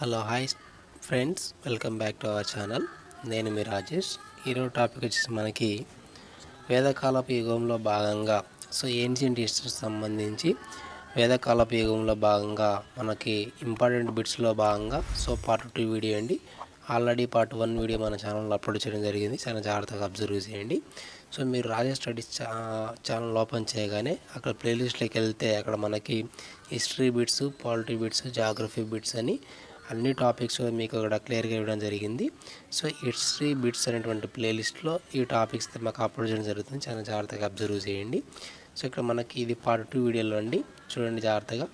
Hello hi friends. Welcome back to our channel. నేను మీ రాజేష్. ఈరోజు టాపిక్ వచ్చేసి మనకి వేదకాలపు యుగంలో భాగంగా సో ఏన్షియంట్ హిస్టరీకి సంబంధించి వేదకాలపు యుగంలో భాగంగా మనకి ఇంపార్టెంట్ బిట్స్లో భాగంగా సో పార్ట్ టూ వీడియో అండి. ఆల్రెడీ పార్ట్ వన్ వీడియో మన ఛానల్లో అప్లోడ్ చేయడం జరిగింది. చాలా జాగ్రత్తగా అబ్జర్వ్ చేయండి. సో మీరు రాజేష్ స్టడీస్ ఛానల్ ఓపెన్ చేయగానే అక్కడ ప్లేలిస్ట్లోకి వెళ్తే అక్కడ మనకి history bits polity bits geography bits అని అన్ని టాపిక్స్ మీకు అక్కడ క్లియర్గా ఇవ్వడం జరిగింది. సో హిస్టరీ బిట్స్ అనేటువంటి ప్లేలిస్ట్లో ఈ టాపిక్స్ మాకు అప్లోడ్ చేయడం జరుగుతుంది. చాలా జాగ్రత్తగా అబ్జర్వ్ చేయండి. సో ఇక్కడ మనకి ఇది పార్ట్ టూ వీడియోలో అండి. చూడండి జాగ్రత్తగా.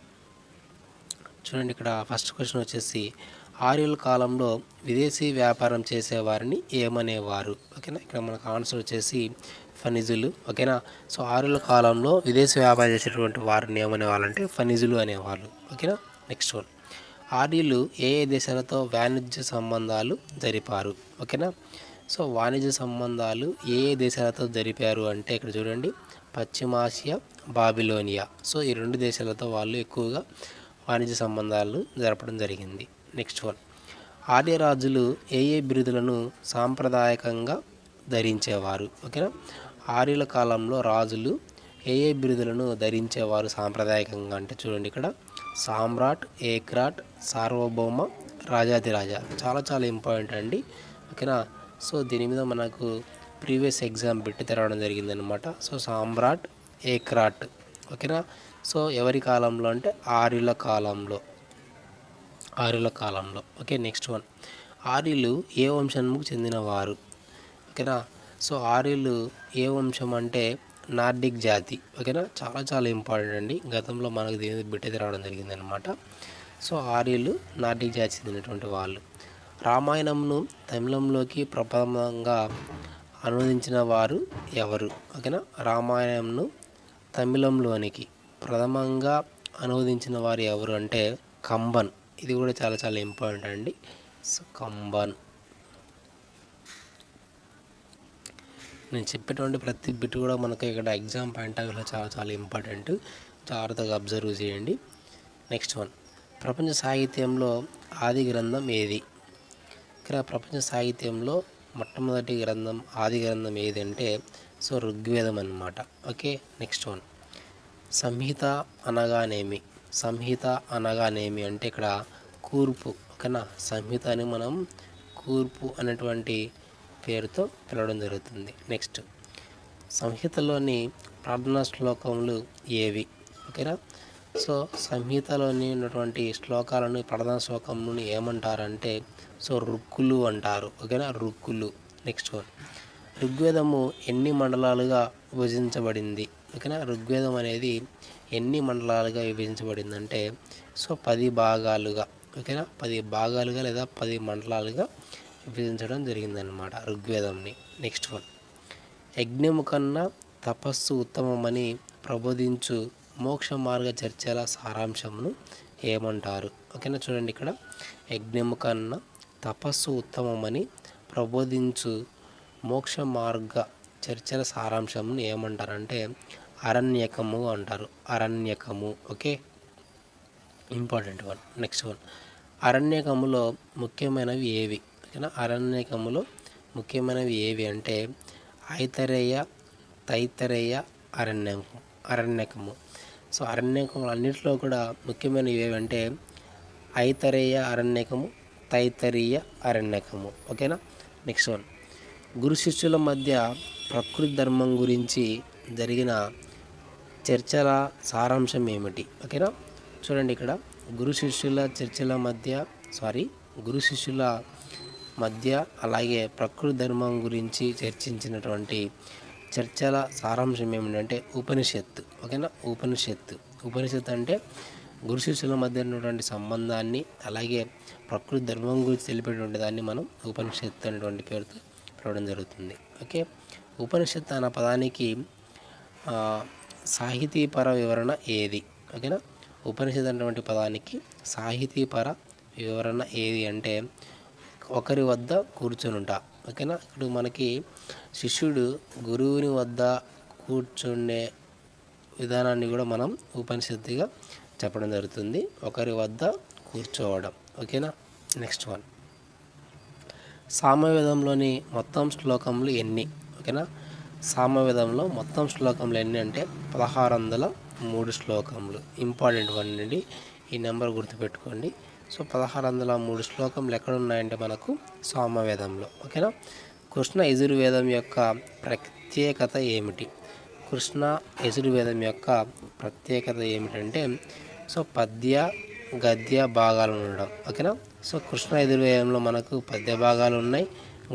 చూడండి ఇక్కడ ఫస్ట్ క్వశ్చన్ వచ్చేసి ఆర్యుల కాలంలో విదేశీ వ్యాపారం చేసేవారిని ఏమనేవారు? ఓకేనా? ఇక్కడ మనకు ఆన్సర్ వచ్చేసి ఫనిజులు ఓకేనా? సో ఆర్యుల కాలంలో విదేశీ వ్యాపారం చేసేటువంటి వారిని ఏమనేవాళ్ళంటే ఫనిజులు అనేవాళ్ళు. ఓకేనా? నెక్స్ట్ వన్ ఆర్యులు ఏ ఏ దేశాలతో వాణిజ్య సంబంధాలు జరిపారు? ఓకేనా? సో వాణిజ్య సంబంధాలు ఏ ఏ దేశాలతో జరిపారు అంటే ఇక్కడ చూడండి. పశ్చిమాసియా బాబిలోనియా. సో ఈ రెండు దేశాలతో వాళ్ళు ఎక్కువగా వాణిజ్య సంబంధాలు జరపడం జరిగింది. Next one. ఆర్యరాజులు ఏ ఏ బిరుదులను సాంప్రదాయకంగా ధరించేవారు? ఓకేనా? ఆర్యుల కాలంలో రాజులు ఏ ఏ బిరుదులను ధరించేవారు సాంప్రదాయకంగా అంటే చూడండి ఇక్కడ. సామ్రాట్ ఏక్రాట్ సార్వభౌమ రాజాధిరాజ. చాలా చాలా ఇంపార్టెంట్ అండి. ఓకేనా? సో దీని మీద మనకు ప్రీవియస్ ఎగ్జామ్ పెట్టి తెరవడం జరిగిందనమాట సో సామ్రాట్ ఏక్రాట్. ఓకేనా? సో ఎవరి కాలంలో అంటే ఆర్యుల కాలంలో. ఆర్యుల కాలంలో. Okay next one. ఆర్యులు ఏ వంశానికి చెందినవారు? ఓకేనా? సో ఆర్యులు ఏ వంశం అంటే నార్డిక్ జాతి ఓకేనా? చాలా చాలా ఇంపార్టెంట్ అండి. గతంలో మనకు దీని బిట్టెది రావడం జరిగిందనమాట సో ఆర్యులు నార్డిక్ జాతి చెందినటువంటి వాళ్ళు. రామాయణంను తమిళంలోకి ప్రప్రథమంగా అనువదించిన వారు ఎవరు ఓకేనా? రామాయణంను తమిళంలోనికి ప్రథమంగా అనువదించిన వారు ఎవరు అంటే కంబన్. ఇది కూడా చాలా చాలా ఇంపార్టెంట్ అండి. సో కంబన్. నేను చెప్పేటువంటి ప్రతి బిట్ కూడా మనకు ఇక్కడ ఎగ్జామ్ పాయింట్ ఆఫ్ వ్యూలో చాలా చాలా ఇంపార్టెంట్ జాగ్రత్తగా అబ్జర్వ్ చేయండి. నెక్స్ట్ వన్ ప్రపంచ సాహిత్యంలో ఆది గ్రంథం ఏది? ఇక్కడ ప్రపంచ సాహిత్యంలో మొట్టమొదటి గ్రంథం ఆది గ్రంథం ఏది అంటే సో ఋగ్వేదం అనమాట ఓకే నెక్స్ట్ వన్ సంహిత అనగానేమి? సంహిత అనగానేమి అంటే ఇక్కడ కూర్పు ఓకేనా? సంహిత అని మనం కూర్పు అనేటువంటి పేరుతో పిలవడం జరుగుతుంది. నెక్స్ట్ సంహితలోని ప్రార్థనా శ్లోకములు ఏవి? ఓకేనా? సో సంహితలోని ఉన్నటువంటి శ్లోకాలను ప్రార్థనా శ్లోకములను ఏమంటారంటే సో రుక్కులు అంటారు. ఓకేనా? రుక్కులు. Next one. ఋగ్వేదము ఎన్ని మండలాలుగా విభజించబడింది? ఓకేనా? ఋగ్వేదం అనేది ఎన్ని మండలాలుగా విభజించబడిందంటే సో పది భాగాలుగా. ఓకేనా? పది భాగాలుగా లేదా పది మండలాలుగా విభజించడం జరిగిందనమాట ఋగ్వేదంని. నెక్స్ట్ వన్ యజ్ఞము కన్నా తపస్సు ఉత్తమమని ప్రబోధించు మోక్ష మార్గ చర్చల సారాంశమును ఏమంటారు? ఓకేనా చూడండి ఇక్కడ. యజ్ఞము కన్నా తపస్సు ఉత్తమమని ప్రబోధించు మోక్ష మార్గ చర్చల సారాంశమును ఏమంటారంటే అరణ్యకము అంటారు. అరణ్యకము. Okay important one next one అరణ్యకములో ముఖ్యమైనవి ఏవి? ఓకేనా అరణ్యకములో ముఖ్యమైనవి ఏవి అంటే ఐతరేయ తైతరేయ అరణ్యకం అరణ్యకము. సో అరణ్యకములు అన్నింటిలో కూడా ముఖ్యమైనవి ఏవంటే ఐతరేయ అరణ్యకము తైతరీయ అరణ్యకము. ఓకేనా? Next one. గురు శిష్యుల మధ్య ప్రకృతి ధర్మం గురించి జరిగిన చర్చల సారాంశం ఏమిటి? ఓకేనా? చూడండి ఇక్కడ. గురు శిష్యుల చర్చల మధ్య సారీ గురు శిష్యుల మధ్య అలాగే ప్రకృతి ధర్మం గురించి చర్చించినటువంటి చర్చల సారాంశం ఏమిటంటే ఉపనిషత్తు. ఓకేనా? ఉపనిషత్తు. ఉపనిషత్తు అంటే గురు శిష్యుల మధ్య ఉన్నటువంటి సంబంధాన్ని అలాగే ప్రకృతి ధర్మం గురించి తెలిపేటువంటి దాన్ని మనం ఉపనిషత్తు అనేటువంటి పేరుతో పిలవడం జరుగుతుంది. ఓకే? ఉపనిషత్తు అన్న పదానికి సాహితీపర వివరణ ఏది? ఓకేనా? ఉపనిషత్తు అనేటువంటి పదానికి సాహితీపర వివరణ ఏది అంటే ఒకరి వద్ద కూర్చొనుంట. ఓకేనా? ఇప్పుడు మనకి శిష్యుడు గురువుని వద్ద కూర్చుండే విధానాన్ని కూడా మనం ఉపనిషత్తుగా చెప్పడం జరుగుతుంది. ఒకరి వద్ద కూర్చోవడం. ఓకేనా? నెక్స్ట్ వన్ సామవేదంలోని మొత్తం శ్లోకములు ఎన్ని? ఓకేనా? సామవేదంలో మొత్తం శ్లోకములు ఎన్ని అంటే పదహారు వందల మూడు శ్లోకములు. ఇంపార్టెంట్ వన్ అండి. ఈ నెంబర్ గుర్తుపెట్టుకోండి. సో పదహారు వందల మూడు శ్లోకములు ఎక్కడ ఉన్నాయంటే మనకు సామవేదంలో. ఓకేనా? కృష్ణ యజుర్వేదం యొక్క ప్రత్యేకత ఏమిటి? కృష్ణ యజుర్వేదం యొక్క ప్రత్యేకత ఏమిటంటే సో పద్య గద్య భాగాలు ఉండడం. ఓకేనా? సో కృష్ణ యజుర్వేదంలో మనకు పద్య భాగాలు ఉన్నాయి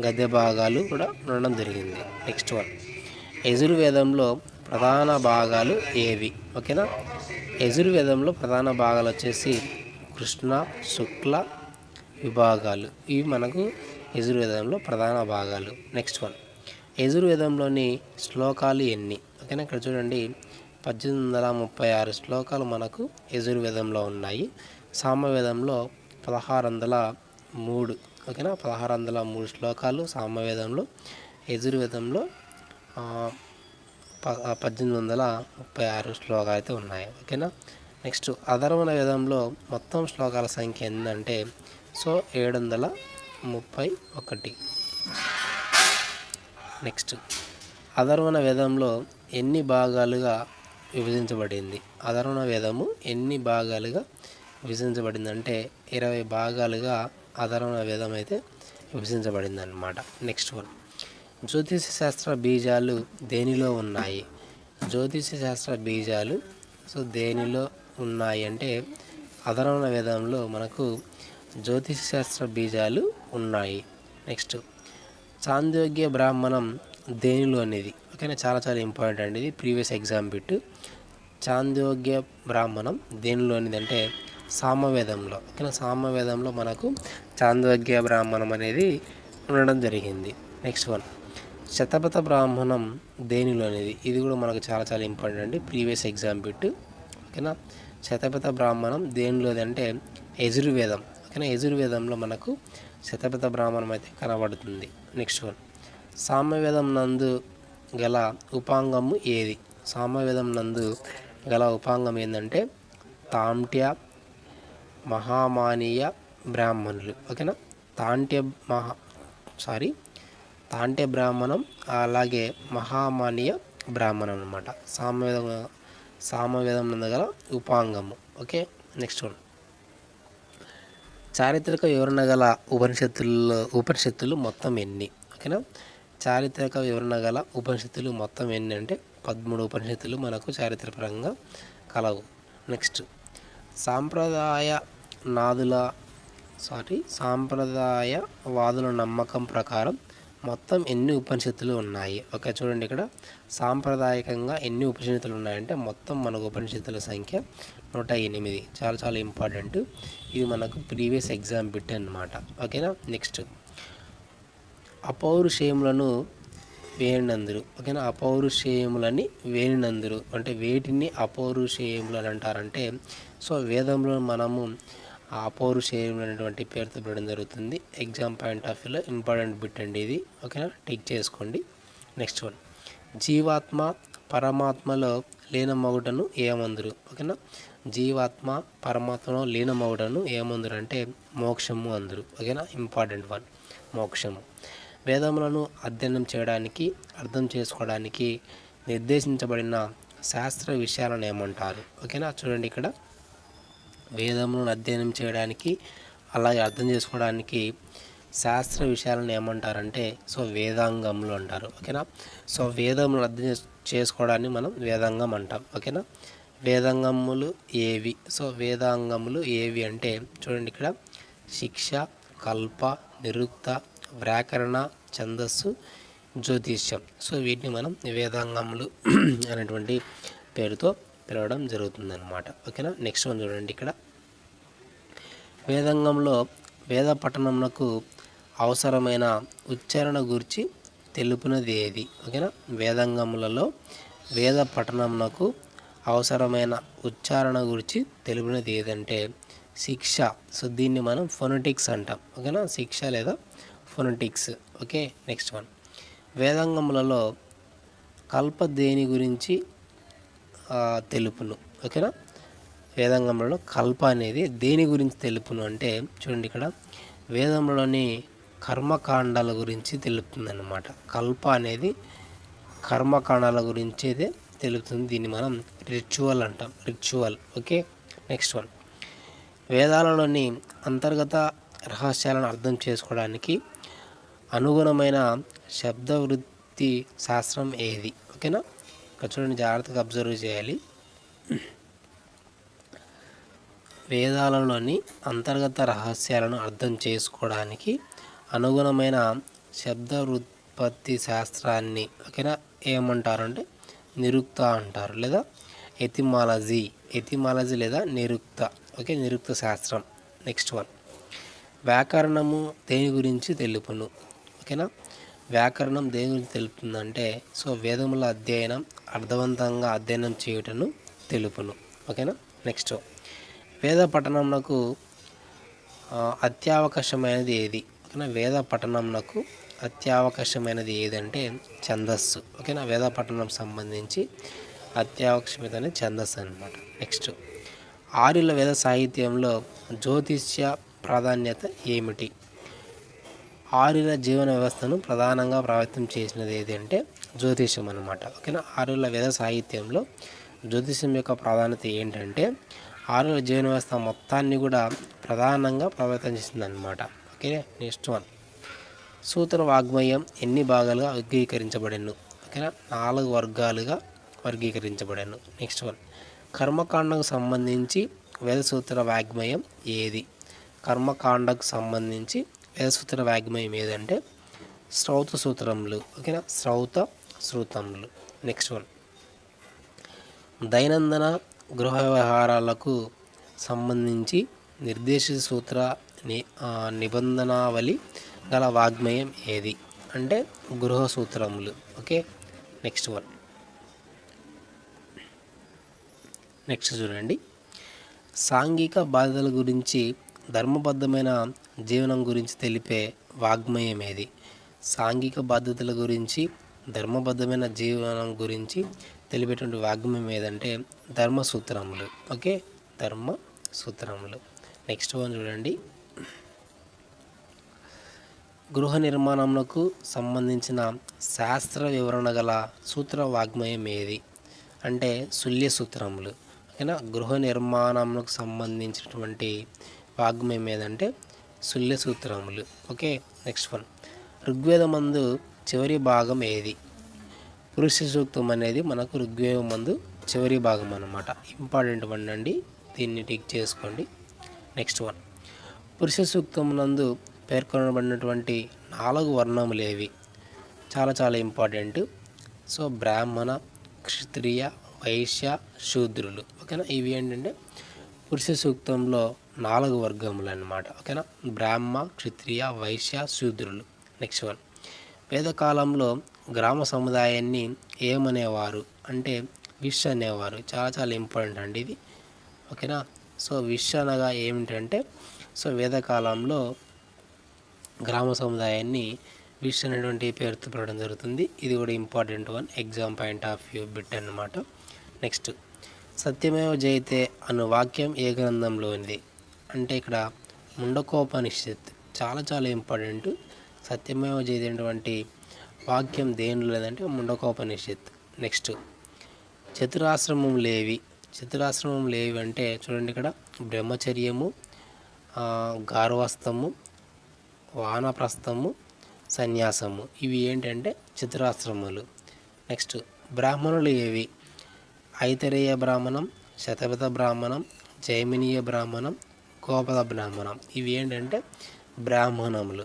గద్య భాగాలు కూడా ఉండడం జరిగింది. Next one. యజుర్వేదంలో ప్రధాన భాగాలు ఏవి? ఓకేనా? యజుర్వేదంలో ప్రధాన భాగాలు వచ్చేసి కృష్ణ శుక్ల విభాగాలు. ఇవి మనకు యజుర్వేదంలో ప్రధాన భాగాలు. Next one. యజుర్వేదంలోని శ్లోకాలు ఎన్ని? ఓకేనా? ఇక్కడ చూడండి. పద్దెనిమిది వందల ముప్పై ఆరు శ్లోకాలు మనకు యజుర్వేదంలో ఉన్నాయి. సామవేదంలో పదహారు వందల మూడు. ఓకేనా? పదహారు వందల మూడు శ్లోకాలు సామవేదంలో యజుర్వేదంలో ప- పద్దెనిమిది వందల ముప్పై ఆరు శ్లోకాలు అయితే ఉన్నాయి. ఓకేనా? నెక్స్ట్ అధర్వణ వేదంలో మొత్తం శ్లోకాల సంఖ్య ఏంటంటే సో ఏడు వందల ముప్పై ఒకటి నెక్స్ట్ అధర్వణ వేదంలో ఎన్ని భాగాలుగా విభజించబడింది? అధర్వణ వేదము ఎన్ని భాగాలుగా విభజించబడింది అంటే ఇరవై భాగాలుగా అధర్వణ వేదం అయితే విభజించబడింది అన్నమాట నెక్స్ట్ వన్. జ్యోతిష శాస్త్ర బీజాలు దేనిలో ఉన్నాయి? జ్యోతిష శాస్త్ర బీజాలు సో దేనిలో ఉన్నాయి అంటే అధర్వణ వేదంలో మనకు జ్యోతిష శాస్త్ర బీజాలు ఉన్నాయి. నెక్స్ట్ చాందోగ్య బ్రాహ్మణం దేనిలో అనేది? ఓకేనా? చాలా చాలా ఇంపార్టెంట్ అండి ఇది. ప్రీవియస్ ఎగ్జామ్ బిట్ చాందోగ్య బ్రాహ్మణం దేనిలో అనేది అంటే సామవేదంలో. ఓకేనా? సామవేదంలో మనకు చాందోగ్య బ్రాహ్మణం అనేది ఉండడం జరిగింది. నెక్స్ట్ వన్ శతపథ బ్రాహ్మణం దేనిలో అనేది? ఇది కూడా మనకు చాలా చాలా ఇంపార్టెంట్ అండి. ప్రీవియస్ ఎగ్జామ్ బిట్ ఓకేనా? శతపథ బ్రాహ్మణం దేనిలోది అంటే యజుర్వేదం. ఓకేనా? యజుర్వేదంలో మనకు శతపథ బ్రాహ్మణం అయితే కనబడుతుంది. Next one. సామవేదం నందు గల ఉపాంగము ఏది? సామవేదం నందు గల ఉపాంగం ఏంటంటే తాంట్య మహామానీయ బ్రాహ్మణులు. ఓకేనా? తాంట్య మహా సారీ తాంట్య బ్రాహ్మణం అలాగే మహామానీయ బ్రాహ్మణం అనమాట సామవేదం సామవేదం నందగల ఉపాంగము. ఓకే? నెక్స్ట్ వన్ చారిత్రక వివరణ గల ఉపనిషత్తుల్లో ఉపనిషత్తులు మొత్తం ఎన్ని? ఓకేనా? చారిత్రక వివరణ గల ఉపనిషత్తులు మొత్తం ఎన్ని అంటే పదమూడు ఉపనిషత్తులు మనకు చారిత్రపరంగా కలవు. నెక్స్ట్ సాంప్రదాయ నాదుల సారీ సాంప్రదాయ వాదుల నమ్మకం ప్రకారం మొత్తం ఎన్ని ఉపనిషత్తులు ఉన్నాయి? ఓకే చూడండి ఇక్కడ. సాంప్రదాయకంగా ఎన్ని ఉపనిషత్తులు ఉన్నాయంటే మొత్తం మనకు ఉపనిషత్తుల సంఖ్య నూట ఎనిమిది. చాలా చాలా ఇంపార్టెంట్. ఇది మనకు ప్రీవియస్ ఎగ్జామ్ బిట్ అన్నమాట. ఓకేనా? నెక్స్ట్. అపౌరుషేములను వేణినందురు ఓకేనా? అపౌరుషేయములని వేణినందురు అంటే వేటిని అపౌరుషేయములు అని అంటారంటే సో వేదంలో మనము ఆపోరు అపౌరుషేయములు అనేటువంటి పేరుతో పెట్టడం జరుగుతుంది. ఎగ్జామ్ పాయింట్ ఆఫ్ వ్యూలో ఇంపార్టెంట్ బిట్ అండి ఇది. ఓకేనా టిక్ చేసుకోండి. నెక్స్ట్ వన్ జీవాత్మ పరమాత్మలో లీనమగుటను ఏమందురు? ఓకేనా జీవాత్మ పరమాత్మలో లీనమగుటను ఏమందురు అంటే మోక్షము అందరు. ఓకేనా ఇంపార్టెంట్ వన్ మోక్షము. వేదములను అధ్యయనం చేయడానికి అర్థం చేసుకోవడానికి నిర్దేశించబడిన శాస్త్ర విషయాలను ఏమంటారు? ఓకేనా చూడండి ఇక్కడ. వేదములను అధ్యయనం చేయడానికి అలాగే అర్థం చేసుకోవడానికి శాస్త్ర విషయాలను ఏమంటారంటే సో వేదాంగములు అంటారు. ఓకేనా? సో వేదములను అర్థం చేసుకోవడాన్ని మనం వేదాంగం అంటాం. ఓకేనా? వేదాంగములు ఏవి? సో వేదాంగములు ఏవి అంటే చూడండి ఇక్కడ. శిక్ష కల్ప నిరుక్త వ్యాకరణ ఛందస్సు జ్యోతిష్యం. సో వీటిని మనం వేదాంగములు అనేటువంటి పేరుతో పిలవడం జరుగుతుందన్నమాట. ఓకేనా? నెక్స్ట్ వన్ చూడండి ఇక్కడ. వేదాంగంలో వేద పఠనమునకు అవసరమైన ఉచ్చారణ గురించి తెలుపునది ఏది? ఓకేనా? వేదాంగములలో వేద పఠనమునకు అవసరమైన ఉచ్చారణ గురించి తెలుపునది ఏదంటే శిక్ష. సో దీన్ని మనం ఫొనటిక్స్ అంటాం. ఓకేనా? శిక్ష లేదా ఫొనటిక్స్. ఓకే? Next one. వేదాంగములలో కల్ప దేని గురించి తెలుపును. ఓకేనా? వేదాంగంలో కల్ప అనేది దేని గురించి తెలుపును అంటే చూడండి ఇక్కడ వేదంలోని కర్మకాండాల గురించి తెలుపుతుందన్నమాట. కల్ప అనేది కర్మకాండాల గురించి అయితే తెలుపుతుంది. దీన్ని మనం రిచువల్ అంటాం. రిచువల్ ఓకే నెక్స్ట్ వన్ వేదాలలోని అంతర్గత రహస్యాలను అర్థం చేసుకోవడానికి అనుగుణమైన శబ్దవృత్తి శాస్త్రం ఏది? ఓకేనా ఇక్కడ చూడండి జాగ్రత్తగా అబ్జర్వ్ చేయాలి. వేదాలలోని అంతర్గత రహస్యాలను అర్థం చేసుకోవడానికి అనుగుణమైన శబ్ద ఉత్పత్తి శాస్త్రాన్ని ఓకేనా? ఏమంటారంటే నిరుక్త అంటారు లేదా ఎతిమాలజీ ఎతిమాలజీ లేదా నిరుక్త. ఓకే నిరుక్త శాస్త్రం. Next one. వ్యాకరణము దేని గురించి తెలుపును? ఓకేనా? వ్యాకరణం దేని గురించి తెలుపుతుందంటే సో వేదముల అధ్యయనం అర్థవంతంగా అధ్యయనం చేయుటను తెలుపును. ఓకేనా? నెక్స్ట్ వేద పఠనంకు అత్యావకాశమైనది ఏది? ఓకేనా? వేద పఠనంకు అత్యావకాశమైనది ఏదంటే ఛందస్సు. ఓకేనా? వేద పఠనం సంబంధించి అత్యావకాశమైనది ఛందస్సు అనమాట నెక్స్ట్ ఆర్యుల వేద సాహిత్యంలో జ్యోతిష్య ప్రాధాన్యత ఏమిటి? ఆర్యుల జీవన వ్యవస్థను ప్రధానంగా ప్రభావితం చేసినది ఏదంటే జ్యోతిష్యం అనమాట ఓకేనా? ఆర్యుల వేద సాహిత్యంలో జ్యోతిష్యం యొక్క ప్రాధాన్యత ఏంటంటే ఆర్యుల జీవన వ్యవస్థ మొత్తాన్ని కూడా ప్రధానంగా ప్రభావితం చేసింది అనమాట ఓకే నెక్స్ట్ వన్. సూత్ర వాగ్మయం ఎన్ని భాగాలుగా వర్గీకరించబడను? ఓకేనా? నాలుగు వర్గాలుగా వర్గీకరించబడాను. Next one. కర్మకాండకు సంబంధించి వేదసూత్ర వాగ్మయం ఏది? కర్మకాండకు సంబంధించి వేదసూత్ర వాగ్మయం ఏదంటే శ్రౌత సూత్రములు. ఓకేనా? శ్రౌత సూత్రములు. Next one. దైనందిన గృహ వ్యవహారాలకు సంబంధించి నిర్దేశిత సూత్ర ని నిబంధనావళి గల వాగ్మయం ఏది? అంటే గృహ సూత్రములు. ఓకే? Next one. నెక్స్ట్ చూడండి. సాంఘిక బాధ్యతల గురించి ధర్మబద్ధమైన జీవనం గురించి తెలిపే వాగ్మయం ఏది? సాంఘిక బాధ్యతల గురించి ధర్మబద్ధమైన జీవనం గురించి తెలిపేటువంటి వాగ్మయం ఏదంటే ధర్మ సూత్రములు ఓకే? ధర్మ సూత్రములు నెక్స్ట్ వన్ చూడండి. గృహ నిర్మాణంకు సంబంధించిన శాస్త్ర వివరణ గల సూత్ర వాగ్మయం ఏది? అంటే శుల్య సూత్రములు. ఓకేనా? గృహ నిర్మాణంకు సంబంధించినటువంటి వాగ్మయం ఏదంటే శుల్య సూత్రములు. ఓకే? నెక్స్ట్ వన్ ఋగ్వేదమందు చివరి భాగం ఏది? పురుష సూక్తం అనేది మనకు ఋగ్వేదం మందు చివరి భాగం అన్నమాట. ఇంపార్టెంట్ వన్ అండి దీన్ని టిక్ చేసుకోండి. Next one. పురుష సూక్తం నందు పేర్కొనబడినటువంటి నాలుగు వర్ణములు ఏవి? చాలా చాలా ఇంపార్టెంట్. సో బ్రాహ్మణ క్షత్రియ వైశ్య శూద్రులు. ఓకేనా? ఇవి ఏంటంటే పురుష సూక్తంలో నాలుగు వర్గములు అన్నమాట. ఓకేనా? బ్రాహ్మ క్షత్రియ వైశ్య శూద్రులు. Next one. వేదకాలంలో గ్రామ సముదాయాన్ని ఏమనేవారు అంటే విష్ అనేవారు. చాలా చాలా ఇంపార్టెంట్ అండి ఇది. ఓకేనా? సో విష్ అనగా ఏమిటంటే సో వేదకాలంలో గ్రామ సముదాయాన్ని విష్ అనేటువంటి పేరుతో పిలవడం జరుగుతుంది. ఇది కూడా important one. Exam point of view bit అన్నమాట. నెక్స్ట్ సత్యమేవ జయతే అను వాక్యం ఏ గ్రంథంలోనిది అంటే ఇక్కడ ముండకోపనిషత్. చాలా చాలా ఇంపార్టెంట్. సత్యమేవ జయతేటువంటి వాక్యం దేనిలో లేదంటే ముండకోపనిషత్. నెక్స్ట్ చతురాశ్రమం లేవి. చతురాశ్రమం లేవి అంటే చూడండి ఇక్కడ బ్రహ్మచర్యము గార్వస్థము వానప్రస్థము సన్యాసము. ఇవి ఏంటంటే చతురాశ్రమాలు నెక్స్ట్ బ్రాహ్మణులు ఏవి? ఐతరేయ బ్రాహ్మణం శతపథ బ్రాహ్మణం జైమినీయ బ్రాహ్మణం గోపద బ్రాహ్మణం. ఇవి ఏంటంటే బ్రాహ్మణములు.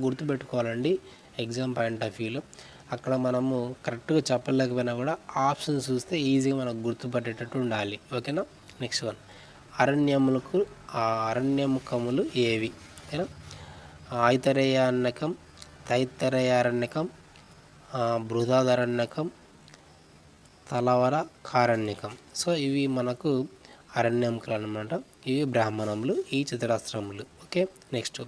గుర్తుపెట్టుకోవాలండి ఎగ్జామ్ పాయింట్ ఆఫ్ వ్యూలో అక్కడ మనము కరెక్ట్గా చెప్పలేకపోయినా కూడా ఆప్షన్ చూస్తే ఈజీగా మనకు గుర్తుపట్టేటట్టు ఉండాలి. ఓకేనా నెక్స్ట్ వన్ అరణ్యములకు అరణ్యముఖములు ఏవి? ఓకేనా ఐతరేయారణ్యకం తైత్తరేయారణ్యకం బృహదారణ్యకం తలవర కారణ్యకం సో ఇవి మనకు అరణ్యముఖులు అనమాట ఇవి బ్రాహ్మణములు ఈ చతురాస్త్రములు ఓకే నెక్స్ట్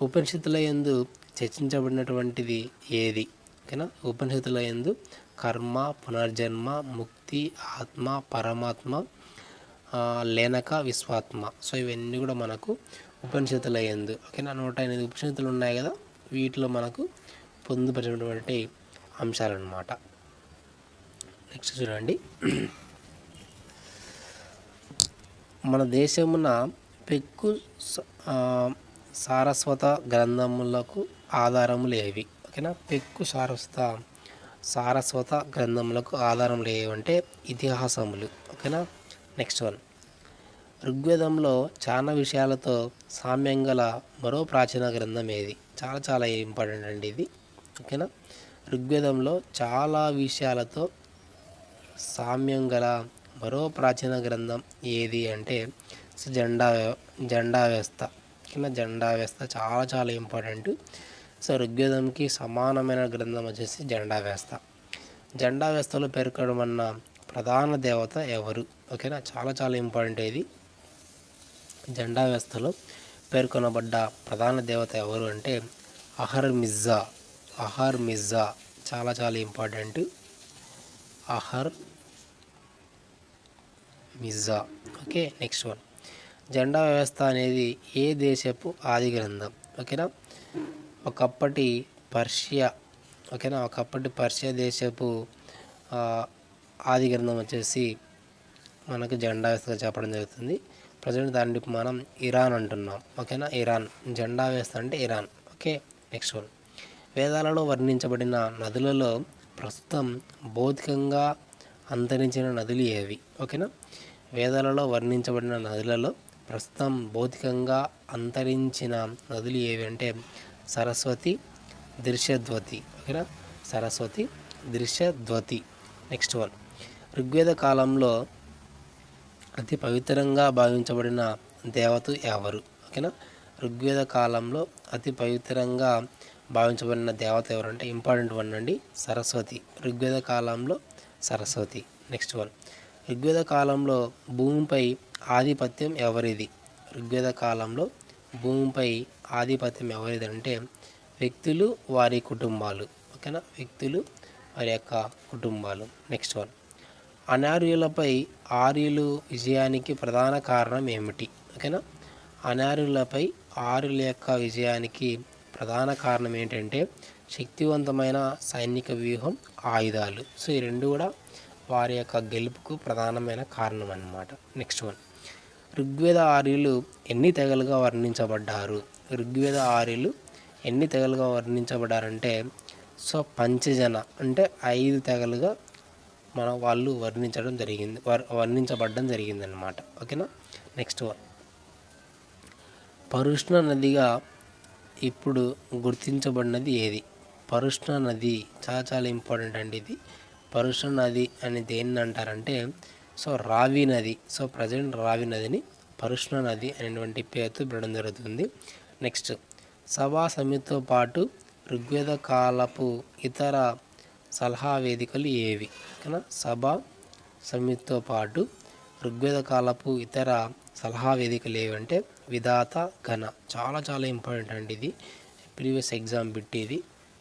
ఉపనిషత్తుల ఎందు చర్చించబడినటువంటిది ఏది? ఓకేనా? ఉపనిషత్తుల ఎందు కర్మ పునర్జన్మ ముక్తి ఆత్మ పరమాత్మ లేనక విశ్వాత్మ. సో ఇవన్నీ కూడా మనకు ఉపనిషత్తుల ఎందు ఓకేనా? నూట ఎనిమిది ఉపనిషత్తులు ఉన్నాయి కదా? వీటిలో మనకు పొందుపరిచినటువంటి అంశాలన్నమాట. నెక్స్ట్ చూడండి. మన దేశమున పెక్కు సారస్వత గ్రంథములకు ఆధారము లేవి. ఓకేనా? పెక్కు సారస్వత సారస్వత గ్రంథములకు ఆధారం లేవంటే ఇతిహాసములు. ఓకేనా? Next one. ఋగ్వేదంలో చాలా విషయాలతో సామ్యం గల మరో ప్రాచీన గ్రంథం ఏది? చాలా చాలా ఇంపార్టెంట్ అండి ఇది. ఓకేనా? ఋగ్వేదంలో చాలా విషయాలతో సామ్యం గల మరో ప్రాచీన గ్రంథం ఏది అంటే జెండా జెండా వ్యవస్థ ఓకేనా? జెండా వ్యవస్థ చాలా చాలా ఇంపార్టెంట్. సో ఋగ్వేదంకి సమానమైన గ్రంథం వచ్చేసి జెండా వ్యవస్థ జెండా వ్యవస్థలో పేర్కొనమన్న ప్రధాన దేవత ఎవరు? ఓకేనా చాలా చాలా ఇంపార్టెంట్ ఇది. జెండా వ్యవస్థలో పేర్కొనబడ్డ ప్రధాన దేవత ఎవరు అంటే అహర్ మిజ్జా. అహర్ మిజ్జా. చాలా చాలా ఇంపార్టెంట్. అహర్ మిజ్జా. ఓకే నెక్స్ట్ వన్ జెండా వ్యవస్థ అనేది ఏ దేశపు ఆది గ్రంథం? ఓకేనా ఒకప్పటి పర్షియా ఓకేనా? ఒకప్పటి పర్షియా దేశపు ఆది గ్రంథం వచ్చేసి మనకు జెండా వ్యవస్థగా చెప్పడం జరుగుతుంది. ప్రజెంట్ దాన్ని మనం ఇరాన్ అంటున్నాం ఓకేనా? ఇరాన్. జెండా వ్యవస్థ అంటే ఇరాన్ ఓకే? Next one. వేదాలలో వర్ణించబడిన నదులలో ప్రస్తుతం భౌతికంగా అంతరించిన నదులు ఏవి ఓకేనా? వేదాలలో వర్ణించబడిన నదులలో ప్రస్తుతం భౌతికంగా అంతరించిన నదులు ఏవి అంటే సరస్వతి దృశ్యద్వతి. ఓకేనా? సరస్వతి దృశ్యద్వతి. నెక్స్ట్ వన్ ఋగ్వేద కాలంలో అతి పవిత్రంగా భావించబడిన దేవత ఎవరు? ఓకేనా? ఋగ్వేద కాలంలో అతి పవిత్రంగా భావించబడిన దేవత ఎవరంటే ఇంపార్టెంట్ వన్ అండి సరస్వతి. ఋగ్వేద కాలంలో సరస్వతి. నెక్స్ట్ వన్ ఋగ్వేద కాలంలో భూమిపై ఆధిపత్యం ఎవరిది? ఋగ్వేద కాలంలో భూమిపై ఆధిపత్యం ఎవరిదంటే వ్యక్తులు వారి కుటుంబాలు. ఓకేనా? వ్యక్తులు వారి యొక్క కుటుంబాలు. నెక్స్ట్ వన్ అనార్యులపై ఆర్యులు విజయానికి ప్రధాన కారణం ఏమిటి? ఓకేనా? అనార్యులపై ఆర్యుల యొక్క విజయానికి ప్రధాన కారణం ఏంటంటే శక్తివంతమైన సైనిక వ్యూహం ఆయుధాలు. సో ఈ రెండు కూడా వారి యొక్క గెలుపుకు ప్రధానమైన కారణం అన్నమాట నెక్స్ట్ వన్ ఋగ్వేద ఆర్యులు ఎన్ని తెగలుగా వర్ణించబడ్డారు? ఋగ్వేద ఆర్యులు ఎన్ని తెగలుగా వర్ణించబడ్డారంటే సో పంచజన అంటే ఐదు తెగలుగా మన వాళ్ళు వర్ణించడం జరిగింది వర్- వర్ణించబడడం జరిగింది అనమాట ఓకేనా? Next one. పరుష్ణ నదిగా ఇప్పుడు గుర్తించబడినది ఏది? పరుష్ణ నది. చాలా చాలా ఇంపార్టెంట్ అండి ఇది. పరుష్ణ నది అని దేన్ని అంటారంటే సో రావి నది సో ప్రజెంట్ రావి నదిని పరుష్ణ నది అనేటువంటి పేరుతో పిలవడం జరుగుతుంది. నెక్స్ట్ సభా సమితితో పాటు ఋగ్వేద కాలపు ఇతర సలహా వేదికలు ఏవి? ఓకేనా? సభ సమితితో పాటు ఋగ్వేద కాలపు ఇతర సలహా వేదికలు ఏవంటే విధాత ఘన. చాలా చాలా ఇంపార్టెంట్ అండి ఇది. ప్రీవియస్ ఎగ్జామ్ బిట్ ఇది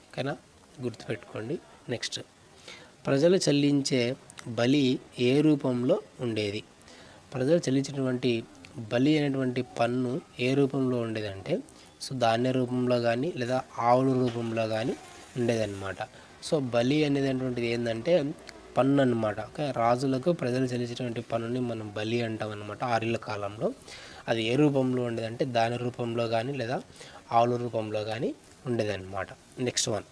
ఓకేనా? గుర్తుపెట్టుకోండి. నెక్స్ట్ ప్రజలు చెల్లించే బలి ఏ రూపంలో ఉండేది? ప్రజలు చెల్లించినటువంటి బలి అనేటువంటి పన్ను ఏ రూపంలో ఉండేదంటే సో ధాన్య రూపంలో కానీ లేదా ఆవుల రూపంలో కానీ ఉండేదన్నమాట. సో బలి అనేటువంటిది ఏంటంటే పన్ను అన్నమాట. ఓకే? రాజులకు ప్రజలు చెల్లించినటువంటి పన్నుని మనం బలి అంటాం అనమాట ఆర్యుల కాలంలో. అది ఏ రూపంలో ఉండేదంటే దాని రూపంలో కానీ లేదా ఆవుల రూపంలో కానీ ఉండేదన్నమాట. Next one.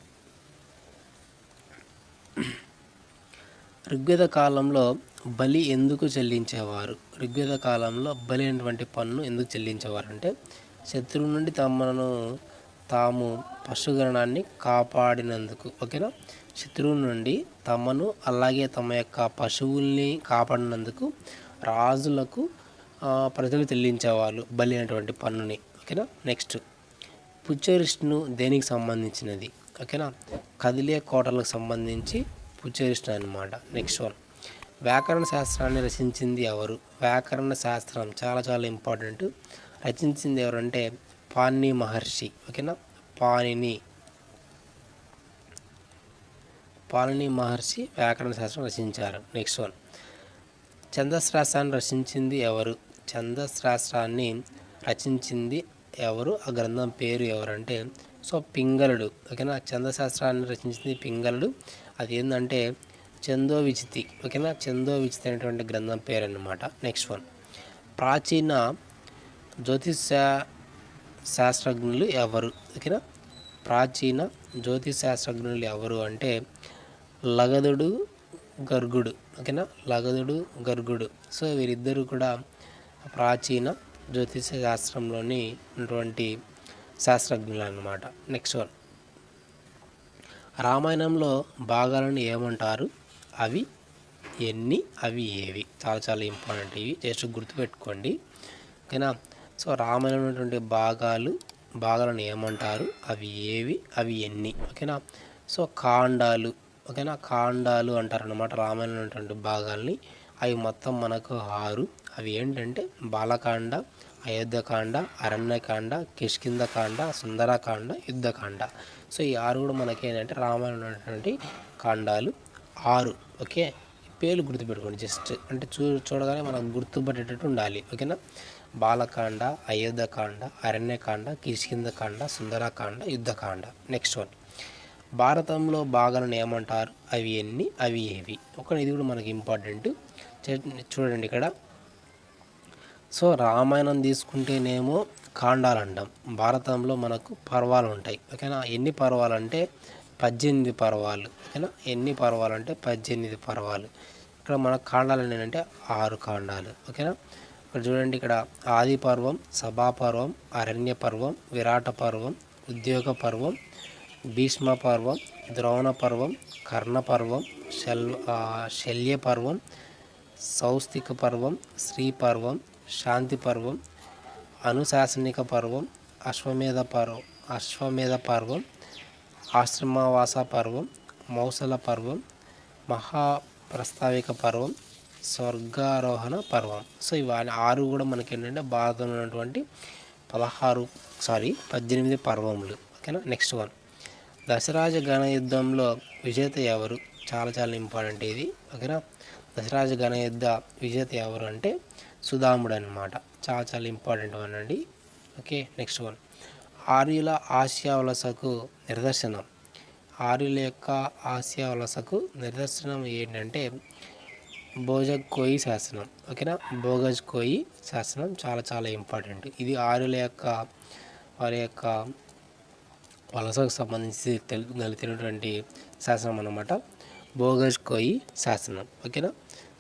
ఋగ్వేద కాలంలో బలి ఎందుకు చెల్లించేవారు? ఋగ్వేద కాలంలో బలి అనేటువంటి పన్ను ఎందుకు చెల్లించేవారు? అంటే శత్రువు నుండి తమను తాము పశుగణాన్ని కాపాడినందుకు ఓకేనా? శత్రువు నుండి తమను అలాగే తమ యొక్క పశువుల్ని కాపాడినందుకు రాజులకు ప్రజలు చెల్లించేవాళ్ళు బలి అనేటువంటి పన్నుని ఓకేనా? నెక్స్ట్ పుచ్చరిష్ణు దేనికి సంబంధించినది? ఓకేనా? కదిలే కోటలకు సంబంధించి పుచ్చరిష్ను అనమాట నెక్స్ట్ వన్ వ్యాకరణ శాస్త్రాన్ని రచించింది ఎవరు? వ్యాకరణ శాస్త్రం చాలా చాలా ఇంపార్టెంట్ రచించింది ఎవరంటే పాణి మహర్షి. ఓకేనా పాణిని. పాణిని మహర్షి వ్యాకరణ శాస్త్రం రచించారు. నెక్స్ట్ వన్ ఛందశాస్త్రాన్ని రచించింది ఎవరు? ఛందశాస్త్రాన్ని రచించింది ఎవరు? ఆ గ్రంథం పేరు ఎవరంటే సో పింగళుడు. ఓకేనా ఛందశాస్త్రాన్ని రచించింది పింగళుడు. అది ఏంటంటే చందో విచితి ఓకేనా? చందో విచితి అనేటువంటి గ్రంథం పేరు అనమాట నెక్స్ట్ వన్ ప్రాచీన జ్యోతిష శాస్త్రజ్ఞులు ఎవరు? ఓకేనా? ప్రాచీన జ్యోతిష శాస్త్రజ్ఞులు ఎవరు అంటే లగదుడు గర్గుడు ఓకేనా? లగదుడు గర్గుడు. సో వీరిద్దరూ కూడా ప్రాచీన జ్యోతిష శాస్త్రంలోని ఉన్నటువంటి శాస్త్రజ్ఞులు అనమాట నెక్స్ట్ వన్ రామాయణంలో భాగాలను ఏమంటారు? అవి ఎన్ని? అవి ఏవి? చాలా చాలా ఇంపార్టెంట్ ఇవి జస్ట్ గుర్తుపెట్టుకోండి. ఓకేనా? సో రామాయణంలో ఉన్నటువంటి భాగాలు భాగాలను ఏమంటారు? అవి ఏవి? అవి ఎన్ని? ఓకేనా? సో కాండాలు. ఓకేనా? కాండాలు అంటారనమాట రామాయణంలో ఉన్నటువంటి భాగాల్ని. అవి మొత్తం మనకు ఆరు. అవి ఏంటంటే బాలకాండ అయోధ్యకాండ అరణ్యకాండ కిష్కిందకాండ సుందరకాండ యుద్ధకాండ. సో ఈ ఆరు కూడా మనకి ఏంటంటే రామాయణంలో ఉన్నటువంటి కాండాలు. ఆరు ఓకే? పేర్లు గుర్తుపెట్టుకోండి జస్ట్. అంటే చూ చూడగానే మనం గుర్తుపట్టేటట్టు ఉండాలి ఓకేనా? బాలకాండ అయోధ్యకాండ అరణ్యకాండ కిష్కిందకాండ సుందరకాండ యుద్ధకాండ. Next one. భారతంలో భాగాలను ఏమంటారు? అవి ఎన్ని? అవి ఏవి? ఒక ఇది కూడా మనకి ఇంపార్టెంట్. చూడండి ఇక్కడ. సో రామాయణం తీసుకుంటేనేమో కాండాలు అంటాం భారతంలో మనకు పర్వాలు ఉంటాయి. ఓకేనా? ఎన్ని పర్వాలు అంటే పద్దెనిమిది పర్వాలు. ఓకేనా? ఎన్ని పర్వాలు అంటే పద్దెనిమిది పర్వాలు. ఇక్కడ మన కాండాలు ఏంటంటే ఆరు కాండాలు. ఓకేనా? ఇక్కడ చూడండి ఇక్కడ ఆది పర్వం సభా పర్వం అరణ్య పర్వం విరాట పర్వం ఉద్యోగ పర్వం భీష్మ పర్వం ద్రోణ పర్వం కర్ణ పర్వం శల్ శల్య పర్వం సౌస్థిక పర్వం శ్రీ పర్వం శాంతి పర్వం అనుశాసనిక పర్వం అశ్వమేధ పర్వం అశ్వమేధ పర్వం ఆశ్రమవాస పర్వం మౌసల పర్వం మహాప్రస్తావిక పర్వం స్వర్గారోహణ పర్వం. సో ఇవన్నీ ఆరు కూడా మనకి ఏంటంటే భారతంలో ఉన్నటువంటి పదహారు సారీ పద్దెనిమిది పర్వములు. ఓకేనా? Next one. దశరాజ గణ యుద్ధంలో విజేత ఎవరు? చాలా చాలా ఇంపార్టెంట్ ఇది. ఓకేనా? దశరాజ గణ యుద్ధ విజేత ఎవరు అంటే సుధాముడు అనమాట చాలా చాలా ఇంపార్టెంట్ వన్ అండి. ఓకే నెక్స్ట్ వన్ ఆర్యుల ఆసియా వలసకు నిదర్శనం. ఆర్యుల యొక్క ఆసియా వలసకు నిదర్శనం ఏంటంటే భోజగ్ కోయి శాసనం. ఓకేనా భోగజ్ కోయి శాసనం చాలా చాలా ఇంపార్టెంట్ ఇది ఆర్యుల యొక్క వారి యొక్క వలసకు సంబంధించి తెలు తెలిపినటువంటి శాసనం అన్నమాట. భోగజ్ కోయి శాసనం ఓకేనా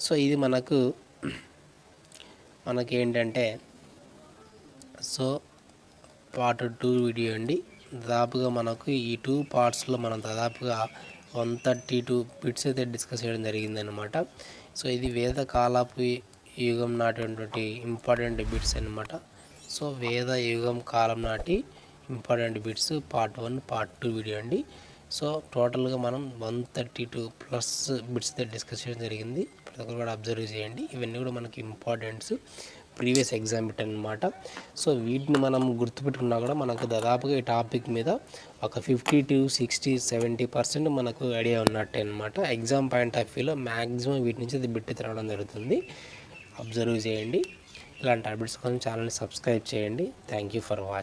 సో ఇది మనకు మనకి ఏంటంటే సో పార్ట్ టూ వీడియో అండి. దాదాపుగా మనకు ఈ టూ పార్ట్స్లో మనం దాదాపుగా వన్ థర్టీ టూ బిట్స్ అయితే డిస్కస్ చేయడం జరిగిందనమాట సో ఇది వేద కాలపు యుగం నాటినటువంటి ఇంపార్టెంట్ బిట్స్ అనమాట సో వేద యుగం కాలం నాటి important bits part one part two video అండి. సో టోటల్గా మనం one thirty two plus bits అయితే డిస్కస్ చేయడం జరిగింది. ప్రతి కూడా అబ్జర్వ్ చేయండి. ఇవన్నీ కూడా మనకి ఇంపార్టెంట్స్ ప్రీవియస్ ఎగ్జామ్ బిట్ అనమాట సో వీటిని మనం గుర్తుపెట్టుకున్నా కూడా మనకు దాదాపుగా ఈ టాపిక్ మీద ఒక fifty to sixty seventy percent మనకు ఐడియా ఉన్నట్టే అనమాట ఎగ్జామ్ పాయింట్ ఆఫ్ వ్యూలో మ్యాక్సిమం వీటి నుంచి అది బిట్టి తిరగడం జరుగుతుంది. అబ్జర్వ్ చేయండి. ఇలాంటి అప్డేట్స్ కోసం ఛానల్ని సబ్స్క్రైబ్ చేయండి. Thank you for watching